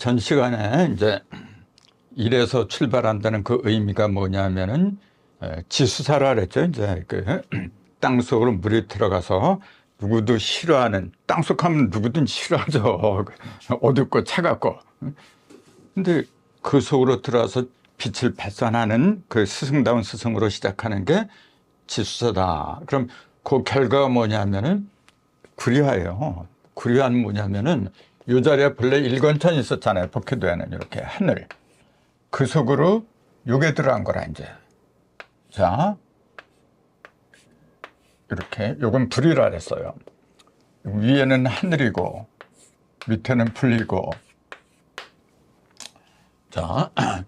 전 시간에 이제 일에서 출발한다는 그 의미가 뭐냐면은 에, 지수사라 그랬죠. 이제 그 땅 속으로 물이 들어가서 누구도 싫어하는 땅속 하면 누구든 싫어하죠. 어둡고 차갑고. 근데 그 속으로 들어와서 빛을 발산하는 그 스승다운 스승으로 시작하는 게 지수사다. 그럼 그 결과가 뭐냐면은 구리화예요. 구리화는 뭐냐면은 이 자리에 본래 일권천이 있었잖아요. 복회도에는 이렇게 하늘. 그 속으로 요게 들어간 거라 이제. 자, 이렇게 요건 불이라 그랬어요. 위에는 하늘이고 밑에는 불이고. 자,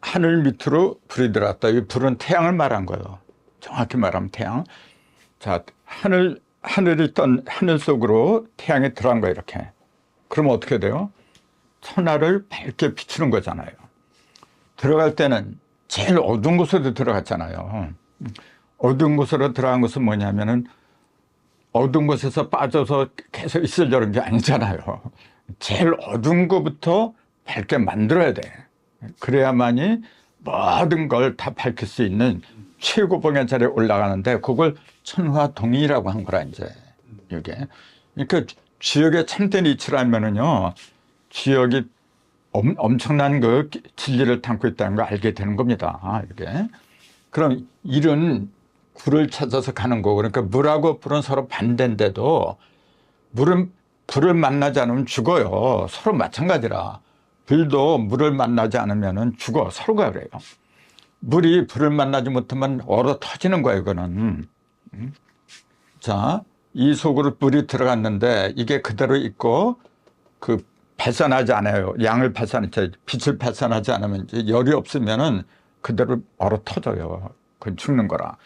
하늘 밑으로 불이 들어왔다. 이 불은 태양을 말한 거예요. 정확히 말하면 태양. 자, 하늘 하늘이 떤 하늘 속으로 태양이 들어간 거예요. 이렇게. 그러면 어떻게 돼요? 천하를 밝게 비추는 거잖아요. 들어갈 때는 제일 어두운 곳으로 들어갔잖아요. 어두운 곳으로 들어간 것은 뭐냐면은 어두운 곳에서 빠져서 계속 있으려는 게 아니잖아요. 제일 어두운 것부터 밝게 만들어야 돼. 그래야만이 모든 걸 다 밝힐 수 있는 최고 봉의 자리에 올라가는데 그걸 천화동이라고 한 거라 이제 이게. 그러니까 지역의 참된 이치라면은요. 지역이 엄, 엄청난 그 진리를 담고 있다는 걸 알게 되는 겁니다. 이게. 그럼 일은 굴을 찾아서 가는 거고 그러니까 물하고 불은 서로 반대인데도 물은 불을 만나지 않으면 죽어요. 서로 마찬가지라. 불도 물을 만나지 않으면 죽어. 서로가 그래요. 물이 불을 만나지 못하면 얼어 터지는 거예요, 이거는. 음? 자, 이 속으로 물이 들어갔는데 이게 그대로 있고 그 발산하지 않아요. 양을 발산하지, 빛을 발산하지 않으면 열이 없으면은 그대로 얼어 터져요. 그건 죽는 거라.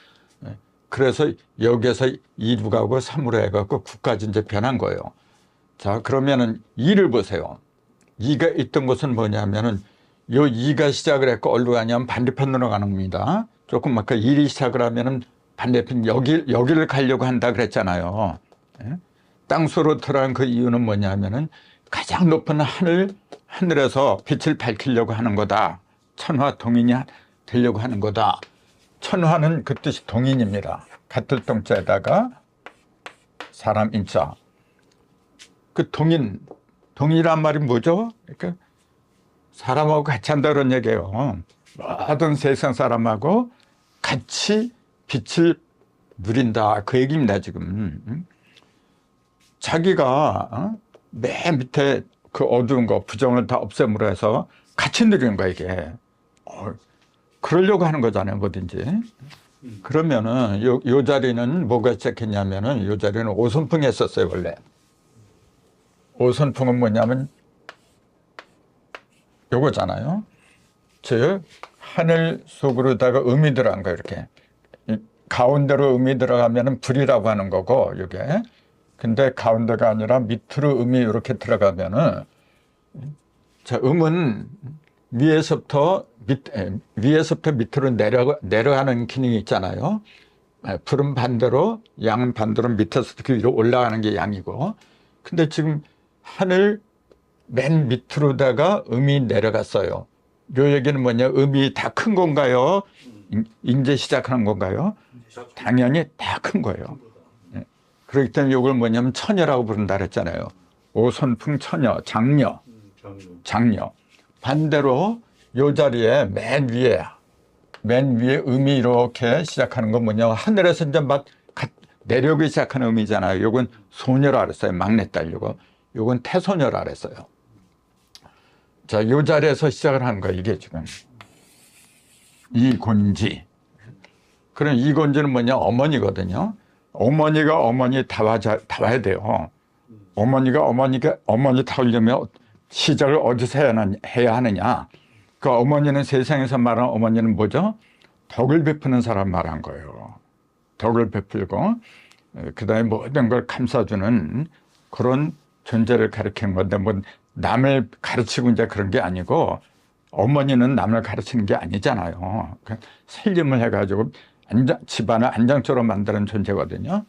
예. 그래서 여기에서 2로 가고 3으로 해갖고 9까지 이제 변한 거예요. 자, 그러면은 2를 보세요. 2가 있던 곳은 뭐냐면은 요 2가 시작을 했고 어디로 가냐면 반대편으로 가는 겁니다. 조금 아까 1이 시작을 하면은 반대편 여기, 여기를 가려고 한다 그랬잖아요. 예? 땅속으로 들어간 그 이유는 뭐냐면은 가장 높은 하늘, 하늘에서 빛을 밝히려고 하는 거다. 천화 동인이 되려고 하는 거다. 천화는 그 뜻이 동인입니다. 같을 동자에다가 사람 인자. 그 동인, 동인이란 말이 뭐죠? 그러니까 사람하고 같이 한다 그런 얘기예요. 모든 세상 사람하고 같이 빛을 누린다. 그 얘기입니다, 지금. 자기가 어? 맨 밑에 그 어두운 거, 부정을 다 없애므로 해서 같이 누리는 거야, 이게. 어, 그러려고 하는 거잖아요, 뭐든지. 그러면은 요, 요 자리는 뭐가 시작했냐면은 요 자리는 오선풍이 했었어요, 원래. 오선풍은 뭐냐면 요거잖아요. 즉, 하늘 속으로다가 음이 들어간 거, 이렇게. 가운데로 음이 들어가면은 불이라고 하는 거고, 이게. 근데 가운데가 아니라 밑으로 음이 이렇게 들어가면은, 자, 음은 위에서부터 밑, 위에서부터 밑으로 내려, 내려가는 기능이 있잖아요. 불은 반대로, 양은 반대로 밑에서부터 위로 올라가는 게 양이고. 근데 지금 하늘 맨 밑으로다가 음이 내려갔어요. 요 얘기는 뭐냐? 음이 다 큰 건가요? 이제 시작하는 건가요? 당연히 다 큰 거예요. 예. 그렇기 때문에 이걸 뭐냐면 처녀라고 부른다 그랬잖아요. 오선풍 처녀, 장녀, 장녀. 반대로 요 자리에 맨 위에, 맨 위에 음이 이렇게 시작하는 건 뭐냐? 하늘에서 이제 막 내려오기 시작하는 음이잖아요. 요건 소녀라 그랬어요. 막내딸 요거. 요건 태소녀라 그랬어요. 자, 요 자리에서 시작을 하는 거야, 이게 지금. 이 곤지. 그럼 이 곤지는 뭐냐? 어머니거든요. 어머니가 어머니 다 와, 다 와야 돼요. 어머니가 어머니가 어머니 타오려면 시작을 어디서 해야 하느냐? 그 어머니는 세상에서 말하는 어머니는 뭐죠? 덕을 베푸는 사람 말한 거예요. 덕을 베풀고, 그 다음에 모든 걸 감싸주는 그런 존재를 가리키는 건데, 뭐, 남을 가르치고 이제 그런 게 아니고, 어머니는 남을 가르치는 게 아니잖아요. 살림을 해가지고 안장, 집안을 안정적으로 만드는 존재거든요.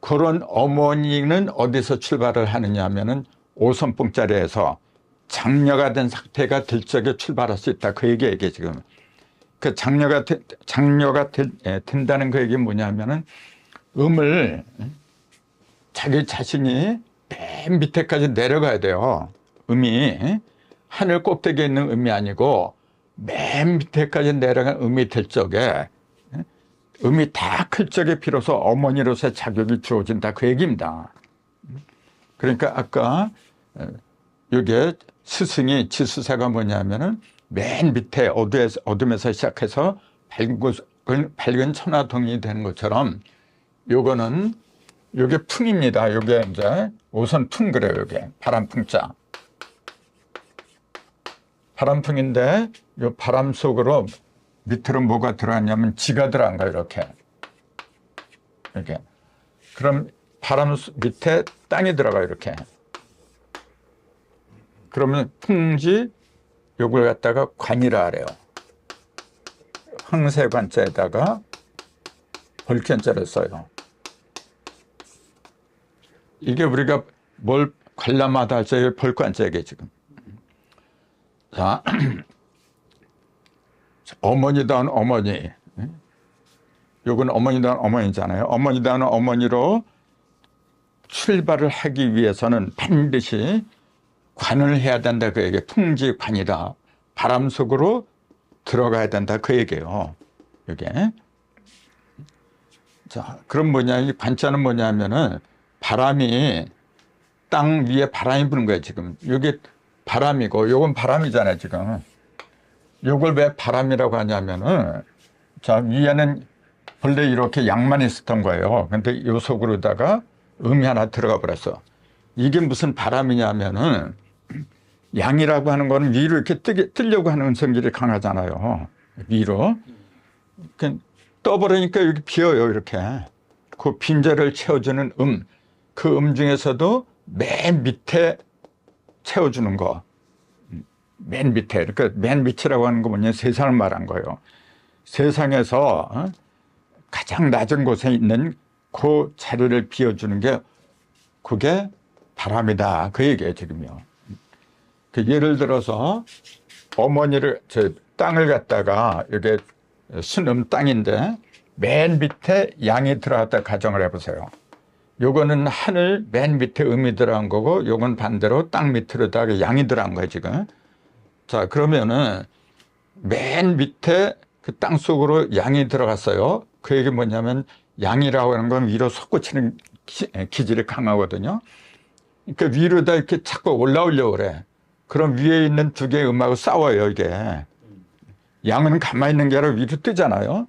그런 어머니는 어디서 출발을 하느냐 하면은 5선풍짜리에서 장녀가 된 상태가 될 적에 출발할 수 있다. 그 얘기예요, 이게 지금. 그 장녀가, 되- 장녀가 되- 예, 된다는 그 얘기 뭐냐면은 음을 자기 자신이 맨 밑에까지 내려가야 돼요. 음이 하늘 꼭대기에 있는 음이 아니고 맨 밑에까지 내려간 음이 될 적에 음이 다 클 적에 비로소 어머니로서의 자격이 주어진다 그 얘기입니다. 그러니까 아까 어, 이게 스승이 지수사가 뭐냐면은 맨 밑에 어두에서, 어둠에서 시작해서 밝은, 곳- 밝은 천화동이 되는 것처럼 요거는 요게 풍입니다. 요게 이제 우선 풍 그래요. 요게 바람풍자. 바람풍인데 요 바람 속으로 밑으로 뭐가 들어갔냐면 지가 들어간 거예요. 이렇게. 이렇게. 그럼 바람 속- 밑에 땅이 들어가요. 이렇게. 그러면 풍지 요걸 갖다가 관이라 하래요. 황새관자에다가 벌견자를 써요. 이게 우리가 뭘 관람하다 할때 벌관자에게 지금. 자, 어머니다운 어머니. 요건 어머니다운 어머니잖아요. 어머니다운 어머니로 출발을 하기 위해서는 반드시 관을 해야 된다 그 얘기. 풍지관이다. 바람 속으로 들어가야 된다 그 얘기예요. 이게. 자, 그럼 뭐냐? 이 관자는 뭐냐면은 바람이 땅 위에 바람이 부는 거예요, 지금. 이게 바람이고 요건 바람이잖아요, 지금. 요걸 왜 바람이라고 하냐면은 자, 위에는 본래 이렇게 양만 있었던 거예요. 근데 요 속으로다가 음이 하나 들어가 버렸어. 이게 무슨 바람이냐면은 양이라고 하는 거는 위로 이렇게 뜨게, 뜨려고 하는 성질이 강하잖아요. 위로. 그 떠버리니까 여기 비어요, 이렇게. 그 빈자를 채워주는 음. 그 음 중에서도 맨 밑에 채워주는 거. 맨 밑에. 그러니까 맨 밑이라고 하는 거 뭐냐. 세상을 말한 거예요. 세상에서 어? 가장 낮은 곳에 있는 그 자리를 비워주는 게 그게 바람이다. 그 얘기예요, 지금요. 그 예를 들어서 어머니를 저 땅을 갖다가 이게 순음 땅인데 맨 밑에 양이 들어갔다 가정을 해보세요. 요거는 하늘 맨 밑에 음이 들어간 거고 요건 반대로 땅 밑으로다가 양이 들어간 거예요 지금. 자 그러면은 맨 밑에 그 땅 속으로 양이 들어갔어요. 그 얘기 뭐냐면 양이라고 하는 건 위로 솟구치는 기, 기질이 강하거든요. 그러니까 위로다 이렇게 자꾸 올라오려고 그래. 그럼 위에 있는 두 개의 음하고 싸워요, 이게. 양은 가만히 있는 게 아니라 위로 뜨잖아요.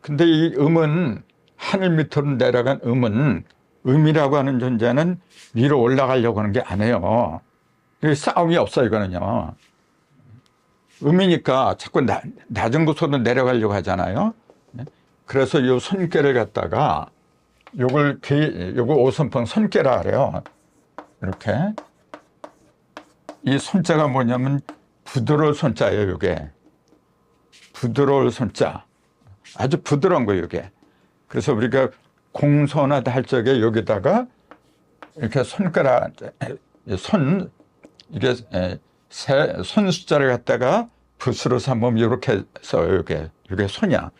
근데 이 음은 하늘 밑으로 내려간 음은 음이라고 하는 존재는 위로 올라가려고 하는 게 아니에요. 싸움이 없어요, 이거는요. 음이니까 자꾸 나, 낮은 곳으로 내려가려고 하잖아요. 그래서 이 손깨를 갖다가 요걸 개, 요거 오선풍 손깨라 그래요. 이렇게. 이 손자가 뭐냐면 부드러울 손자예요, 요게. 부드러울 손자. 아주 부드러운 거예요, 이게. 그래서 우리가 공손하다 할 적에 여기다가 이렇게 손가락, 손, 이게 세, 손 숫자를 갖다가 붓으로 삼으면 이렇게 써요, 이게. 이게 손이야.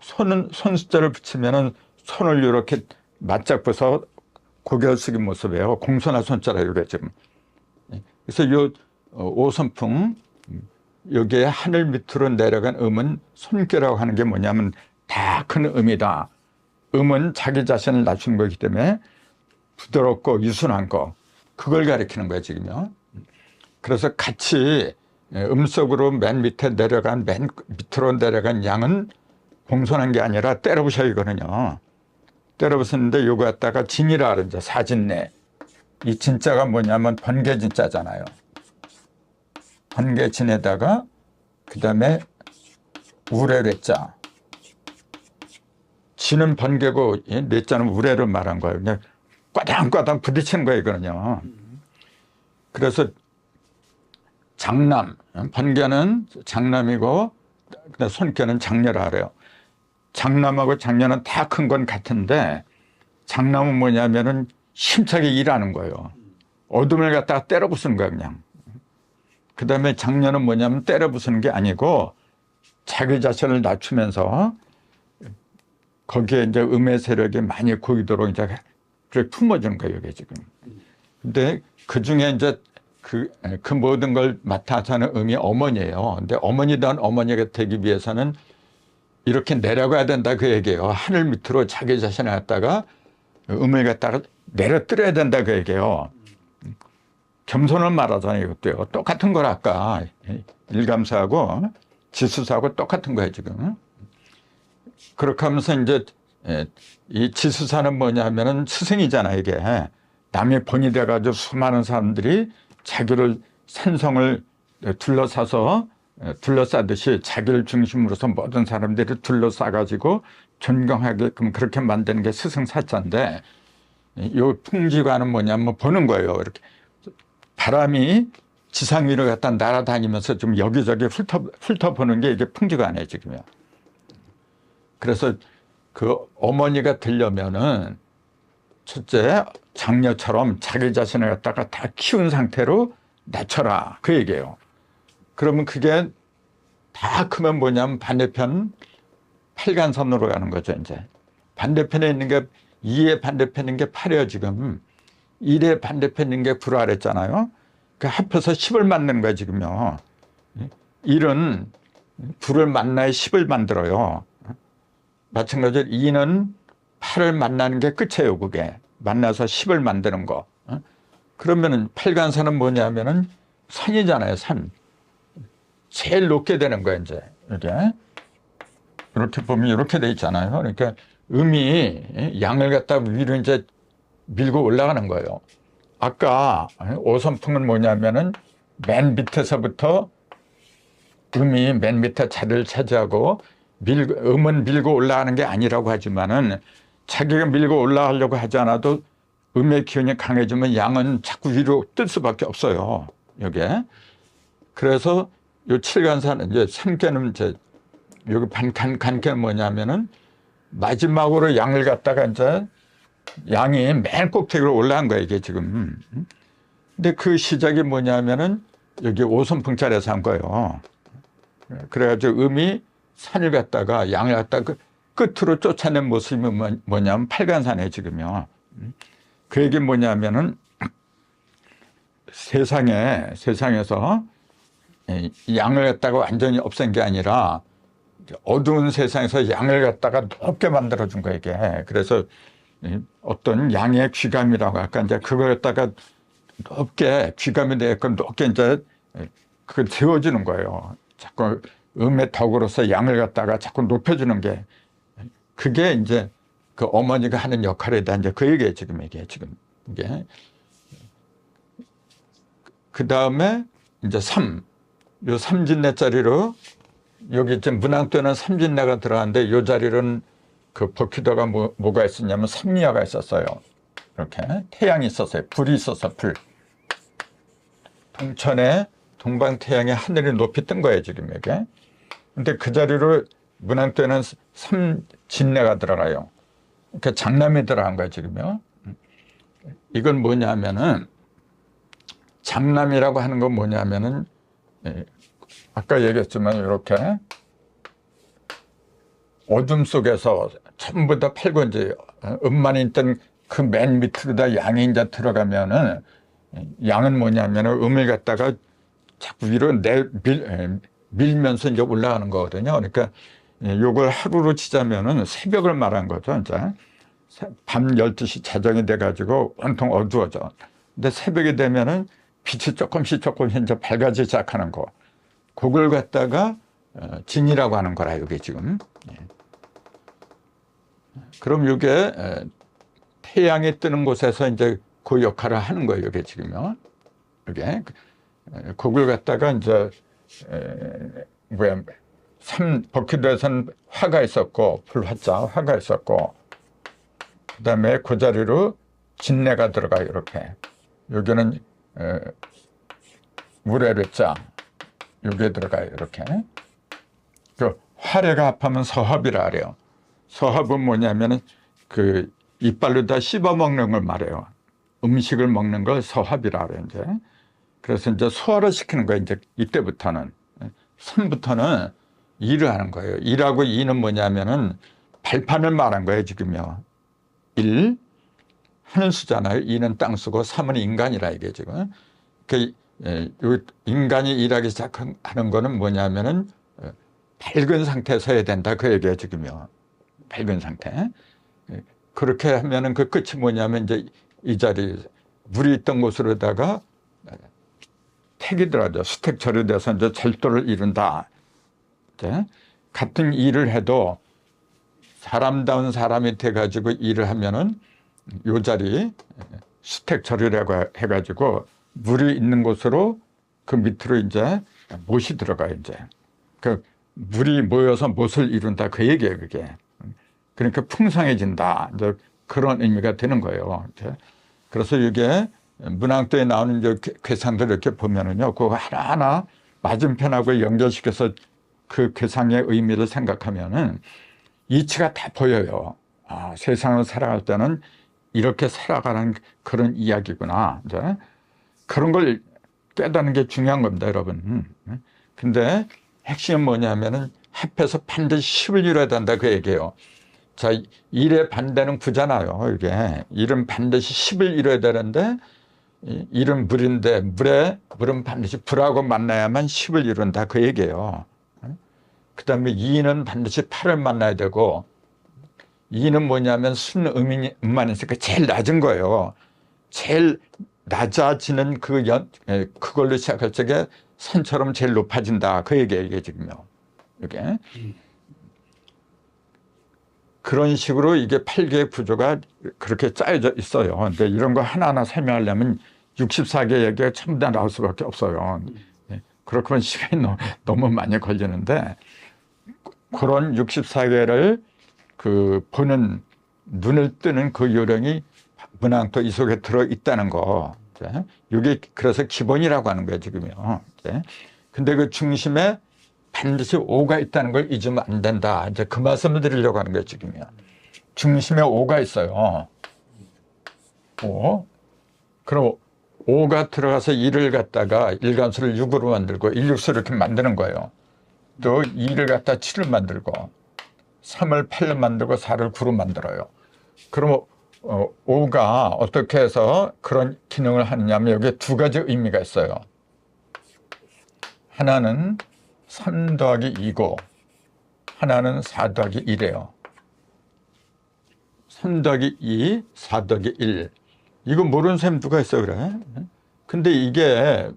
손은, 손 숫자를 붙이면은 손을 이렇게 맞잡고서 고개를 숙인 모습이에요. 공손한 손자라 이래 지금. 그래서 요 어, 오선풍 여기에 하늘 밑으로 내려간 음은 손귀라고 하는 게 뭐냐면 다 큰 음이다. 음은 자기 자신을 낮춘 거기 때문에 부드럽고 유순한 거 그걸 가리키는 거예요 지금요. 그래서 같이 음속으로 맨 밑에 내려간 맨 밑으로 내려간 양은 공손한 게 아니라 때려부셔 이거는요. 때려부수는데 요거 갖다가 진이라 그러죠 사진내. 이 진자가 뭐냐면 번개 진자잖아요. 번개 진에다가 그 다음에 우레레자. 진은 번개고 뇌자는 우레를 말한 거예요. 그냥 꽈당꽈당 부딪히는 거예요, 이거는요. 그래서 장남, 번개는 장남이고 손께는 장녀라 그래요. 장남하고 장녀는 다 큰 건 같은데 장남은 뭐냐면은 힘차게 일하는 거예요. 어둠을 갖다가 때려 부수는 거야 그냥. 그 다음에 장녀는 뭐냐면 때려 부수는 게 아니고 자기 자신을 낮추면서 거기에 이제 음의 세력이 많이 고이도록 이제 품어주는 거예요, 이게 지금. 근데 그 중에 이제 그, 그 모든 걸 맡아서 하는 음이 어머니예요. 근데 어머니다운 어머니가 되기 위해서는 이렇게 내려가야 된다 그 얘기예요. 하늘 밑으로 자기 자신을 갖다가 음을 갖다가 내려뜨려야 된다 그 얘기예요. 겸손을 말하잖아요, 이것도요. 똑같은 걸 아까 일감사하고 지수사하고 똑같은 거예요, 지금. 그렇게 하면서 이제 예, 이 지수사는 뭐냐면은 스승이잖아, 이게. 남의 본이 돼가지고 수많은 사람들이 자기를 산성을 둘러싸서 예, 둘러싸듯이 자기를 중심으로서 모든 사람들이 둘러싸가지고 존경하게끔 그렇게 만드는 게 스승사자인데 이 풍지관은 뭐냐면 보는 거예요. 이렇게 바람이 지상 위로 갖다 날아다니면서 좀 여기저기 훑어, 훑어보는 게 이게 풍지관이에요, 지금요. 그래서 그 어머니가 되려면은 첫째 장녀처럼 자기 자신을 갖다가 다 키운 상태로 낮춰라 그 얘기예요. 그러면 그게 다 크면 뭐냐면 반대편 팔간선으로 가는 거죠 이제 반대편에 있는 게 2의 반대편인 게 8이에요 지금 1의 반대편인 게 9라 그랬잖아요. 그 합해서 10을 만드는 거야 지금요. 1은 9를 만나야 10을 만들어요. 마찬가지로 2는 8을 만나는 게 끝이에요, 그게. 만나서 10을 만드는 거. 어? 그러면은 팔간선은 뭐냐면은 산이잖아요, 산. 제일 높게 되는 거야, 이제. 이렇게. 이렇게 보면 이렇게 돼 있잖아요. 그러니까 음이 양을 갖다 위로 이제 밀고 올라가는 거예요. 아까 오선풍은 뭐냐면은 맨 밑에서부터 음이 맨 밑에 자리를 차지하고 밀, 음은 밀고 올라가는 게 아니라고 하지만은 자기가 밀고 올라가려고 하지 않아도 음의 기운이 강해지면 양은 자꾸 위로 뜰 수밖에 없어요. 여기에. 그래서 요 칠간산, 이제 삼계는 이제 여기 반간, 간계는 뭐냐면은 마지막으로 양을 갖다가 이제 양이 맨 꼭대기로 올라간 거예요, 이게 지금. 근데 그 시작이 뭐냐면은 여기 오선풍찰에서 한 거예요. 그래가지고 음이 산을 갖다가 양을 갖다가 그 끝으로 쫓아낸 모습이 뭐- 뭐냐면 팔간산에 지금요. 그 얘기 뭐냐면은 세상에, 세상에서 이 양을 갖다가 완전히 없앤 게 아니라 어두운 세상에서 양을 갖다가 높게 만들어 준 거예요, 이게. 그래서 이 어떤 양의 귀감이라고 할까, 이제 그걸 갖다가 높게, 귀감이 되게끔 높게 이제 그 세워주는 거예요. 자꾸 음의 덕으로서 양을 갖다가 자꾸 높여주는 게 그게 이제 그 어머니가 하는 역할이다. 이제 그 얘기예요, 지금 이게 지금 이게. 그 다음에 이제 삼, 요 삼진내 자리로 여기 이제 문항도에는 삼진내가 들어가는데 요 자리는 그 버큐더가 뭐, 뭐가 있었냐면 삼리화가 있었어요. 이렇게 태양이 있었어요. 불이 있었어, 불. 동천에 동방태양의 하늘이 높이 뜬 거예요, 지금 이게. 근데 그 자리로 문항도에는 삼진내가 들어가요. 그러니까 장남이 들어간 거예요, 지금요. 이건 뭐냐면은 장남이라고 하는 건 뭐냐면은 예, 아까 얘기했지만 이렇게 어둠 속에서 전부 다 팔고 이제 음만 있던 그 맨 밑으로 다 양이 이제 들어가면은 양은 뭐냐면은 음을 갖다가 자꾸 위로 내 밀, 에, 밀면서 이제 올라가는 거거든요. 그러니까 예, 요걸 하루로 치자면은 새벽을 말한 거죠. 이제 밤 12시 자정이 돼가지고 온통 어두워져. 근데 새벽이 되면은 빛이 조금씩 조금씩 이제 밝아지기 시작하는 거. 그걸 갖다가 어, 진이라고 하는 거라, 이게 지금. 예. 그럼 이게 에, 태양이 뜨는 곳에서 이제 그 역할을 하는 거예요, 이게 지금요. 이게. 그걸 갖다가 이제, 에, 뭐야, 삼, 버킷에서는 화가 있었고, 불화자, 화가 있었고, 그 다음에 그 자리로 진내가 들어가요, 이렇게. 여기는, 에, 무레르자, 여기에 들어가요, 이렇게. 그, 화래가 합하면 서합이라 그래요. 서합은 뭐냐면은 그 이빨로 다 씹어먹는 걸 말해요. 음식을 먹는 걸 서합이라 그래 이제. 그래서 이제 소화를 시키는 거예요. 이제 이때부터는 선부터는 일을 하는 거예요. 일하고 이는 뭐냐면은 발판을 말한 거예요 지금요. 일 하는 수잖아요. 이는 땅 쓰고 삼은 인간이라 이게 지금. 그 예, 요 인간이 일하기 시작하는 거는 뭐냐면은 어, 밝은 상태에서 해야 된다 그 얘기예요 지금요. 밝은 상태. 예, 그렇게 하면은 그 끝이 뭐냐면 이제 이 자리 물이 있던 곳으로다가 택이 들어가죠. 수택 처리돼서 이제 절도를 이룬다. 이제 같은 일을 해도 사람다운 사람이 돼가지고 일을 하면은 요 자리 수택 처리라고 해가지고 물이 있는 곳으로 그 밑으로 이제 못이 들어가요 이제 그 물이 모여서 못을 이룬다 그 얘기예요 그게 그러니까 풍성해진다 이제 그런 의미가 되는 거예요. 이제 그래서 이게 문항도에 나오는 이제 괴상들 이렇게 보면은요, 그거 하나하나 맞은편하고 연결시켜서 그 괴상의 의미를 생각하면은 이치가 다 보여요. 아, 세상을 살아갈 때는 이렇게 살아가는 그런 이야기구나. 이제 그런 걸 깨닫는 게 중요한 겁니다, 여러분. 근데 핵심은 뭐냐면은 합해서 반드시 10을 이뤄야 된다 그 얘기예요. 자, 일의 반대는 구잖아요. 이게 일은 반드시 10을 이뤄야 되는데 일은 물인데 물에 물은 반드시 불하고 만나야만 10을 이룬다 그 얘기예요. 그 다음에 이는 반드시 8을 만나야 되고 이는 뭐냐면 순 음만 있으니까 제일 낮은 거예요. 제일 낮아지는 그 연, 그걸로 시작할 적에 산처럼 제일 높아진다. 그 얘기예요, 이게 지금요. 이게. 그런 식으로 이게 8개의 구조가 그렇게 짜여져 있어요. 근데 이런 거 하나하나 설명하려면 64개 얘기가 전부 다 나올 수밖에 없어요. 네. 그렇게 시간이 너무 많이 걸리는데 그런 64개를 그 보는 눈을 뜨는 그 요령이 문항도 이 속에 들어 있다는 거. 이게 그래서 기본이라고 하는 거예요, 지금요. 근데 그 중심에 반드시 오가 있다는 걸 잊으면 안 된다. 이제 그 말씀을 드리려고 하는 거예요, 지금요. 중심에 오가 있어요. 오. 그럼 오가 들어가서 일을 갖다가 일간수를 6으로 만들고 일육수를 이렇게 만드는 거예요. 또 2를 갖다 7을 만들고 3을 8로 만들고 4를 9로 만들어요. 그럼 어, 5가 어떻게 해서 그런 기능을 하느냐면 여기에 두 가지 의미가 있어요. 하나는 3 더하기 2고 하나는 4 더하기 1이에요. 3 더하기 2, 4 더하기 1. 이거 모르는 사람 누가 있어 그래? 근데 이게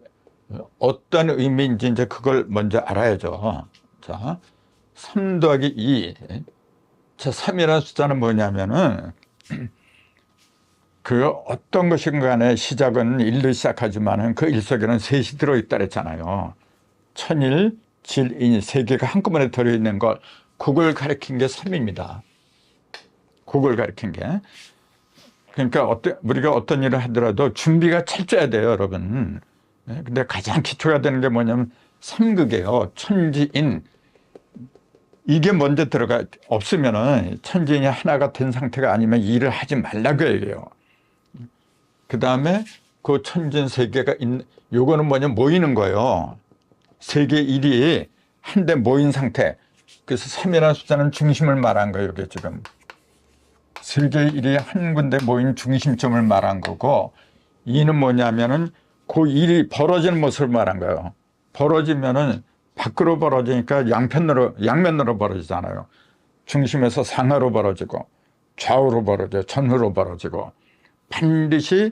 어떤 의미인지 이제 그걸 먼저 알아야죠. 자, 3 더하기 2. 자, 3이라는 숫자는 뭐냐면은 그 어떤 것인 간에 시작은 1로 시작하지만은 그 1 속에는 셋이 들어있다 그랬잖아요. 천일, 질인 세 개가 한꺼번에 들어있는 걸 그걸 가리킨 게 3입니다. 그걸 가리킨 게. 그러니까 어때, 우리가 어떤 일을 하더라도 준비가 철저해야 돼요, 여러분. 네, 근데 가장 기초가 되는 게 뭐냐면 삼극이에요. 천지인. 이게 먼저 들어가, 없으면은 천지인이 하나가 된 상태가 아니면 일을 하지 말라고 얘기해요. 그 다음에 그 천진 세계가 있는, 요거는 뭐냐, 모이는 거예요. 세계 일이 한데 모인 상태. 그래서 3이라는 숫자는 중심을 말한 거예요, 이게 지금. 세계 일이 한 군데 모인 중심점을 말한 거고, 이는 뭐냐면은 그 일이 벌어지는 모습을 말한 거예요. 벌어지면은 밖으로 벌어지니까 양편으로, 양면으로 벌어지잖아요. 중심에서 상하로 벌어지고, 좌우로 벌어져, 전후로 벌어지고, 반드시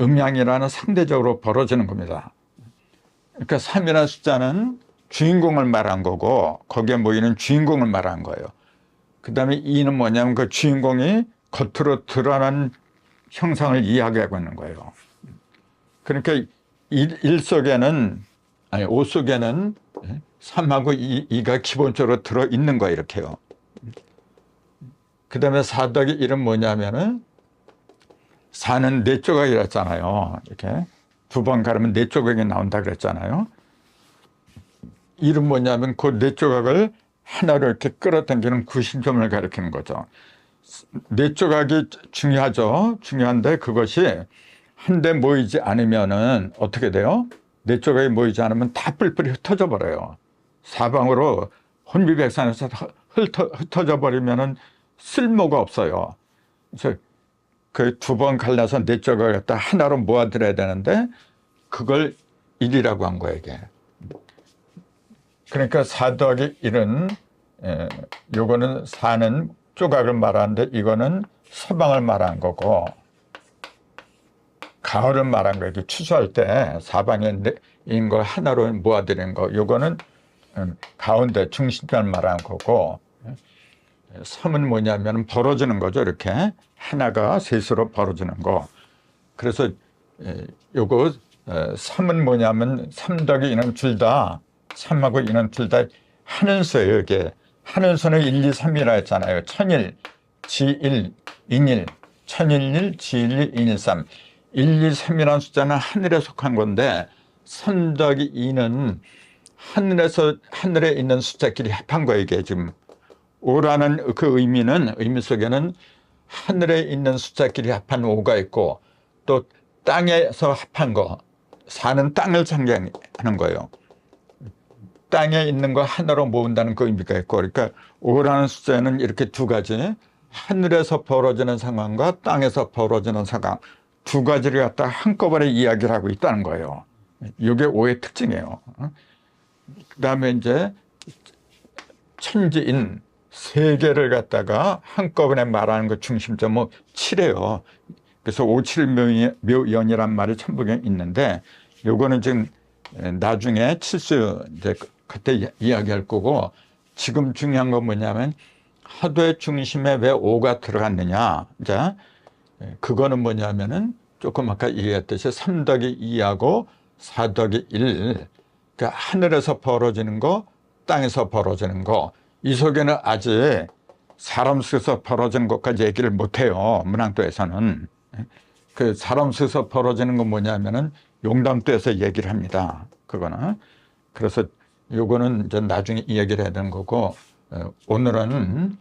음양이라는 상대적으로 벌어지는 겁니다. 그러니까 3이라는 숫자는 주인공을 말한 거고, 거기에 모이는 주인공을 말한 거예요. 그 다음에 2는 뭐냐면 그 주인공이 겉으로 드러난 형상을 이야기하고 있는 거예요. 그러니까 1, 속에는, 아니, 5 속에는 3하고 2, 2가 기본적으로 들어있는 거예요, 이렇게요. 그 다음에 4 더하기 1은 뭐냐면은 4는 네 조각이랬잖아요. 이렇게. 두 번 가르면 네 조각이 나온다 그랬잖아요. 1은 뭐냐면 그 네 조각을 하나로 이렇게 끌어당기는 구심점을 가리키는 거죠. 네 조각이 중요하죠. 중요한데 그것이 한데 모이지 않으면은 어떻게 돼요? 네 조각이 모이지 않으면 다 뿔뿔이 흩어져 버려요. 사방으로 혼비백산에서 흩어, 흩어져 버리면은 쓸모가 없어요. 그래서 그 두 번 갈라서 네 조각을 갖다 하나로 모아들어야 되는데 그걸 일이라고 한 거예요, 이게. 그러니까 4 더하기 1은 예, 요거는 4는 조각을 말하는데 이거는 서방을 말한 거고 가을을 말한 거예요. 추수할 때 있는 걸 하나로 모아드리는 거. 요거는 음, 가운데 중심점을 말한 거고 섬은 뭐냐면 벌어지는 거죠. 이렇게 하나가 셋으로 벌어지는 거. 그래서 에, 요거 어, 삼은 뭐냐면 삼덕이 이는 둘다 삼하고 이는 둘 다 하는 수예요. 이게 하는 수는 1, 2, 3이라 했잖아요. 천일, 지일, 인일, 천일일, 지일일, 인일, 삼. 1, 2, 3이라는 숫자는 하늘에 속한 건데 선덕이 2는 하늘에서 하늘에 있는 숫자끼리 합한 거예요. 이게 지금 5라는 그 의미는 의미 속에는 하늘에 있는 숫자끼리 합한 5가 있고 또 땅에서 합한 거 4는 땅을 상징하는 거예요. 땅에 있는 거 하나로 모은다는 그 의미가 있고 그러니까 5라는 숫자는 이렇게 두 가지 하늘에서 벌어지는 상황과 땅에서 벌어지는 상황 두 가지를 갖다 한꺼번에 이야기를 하고 있다는 거예요. 이게 5의 특징이에요. 그 다음에 이제 천지인 세계를 갖다가 한꺼번에 말하는 것 중심점은 7이에요. 그래서 5칠묘연이란 말이 천북에 있는데 요거는 지금 나중에 칠수 이제 그때 이야기할 거고 지금 중요한 건 뭐냐면 하도의 중심에 왜 5가 들어갔느냐. 자, 그거는 뭐냐면은 조금 아까 얘기했듯이 3 더하기 2하고 4 더하기 1. 그러니까 하늘에서 벌어지는 거, 땅에서 벌어지는 거. 이 속에는 아직 사람 속에서 벌어지는 것까지 얘기를 못 해요. 문항도에서는. 그 사람 속에서 벌어지는 건 뭐냐면은 용담도에서 얘기를 합니다. 그거는. 그래서 요거는 이제 나중에 이야기를 해야 되는 거고, 어, 오늘은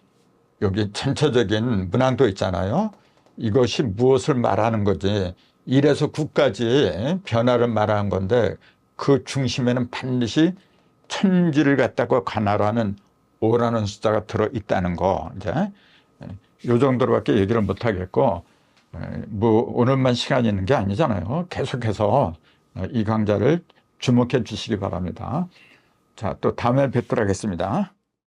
여기 전체적인 문항도 있잖아요. 이것이 무엇을 말하는 거지. 1에서 9까지 변화를 말하는 건데 그 중심에는 반드시 천지를 갖다가 관할하는 5라는 숫자가 들어 있다는 거. 이제 요 정도로밖에 얘기를 못 하겠고 뭐 오늘만 시간이 있는 게 아니잖아요. 계속해서 이 강좌를 주목해 주시기 바랍니다. 자, 또 다음에 뵙도록 하겠습니다.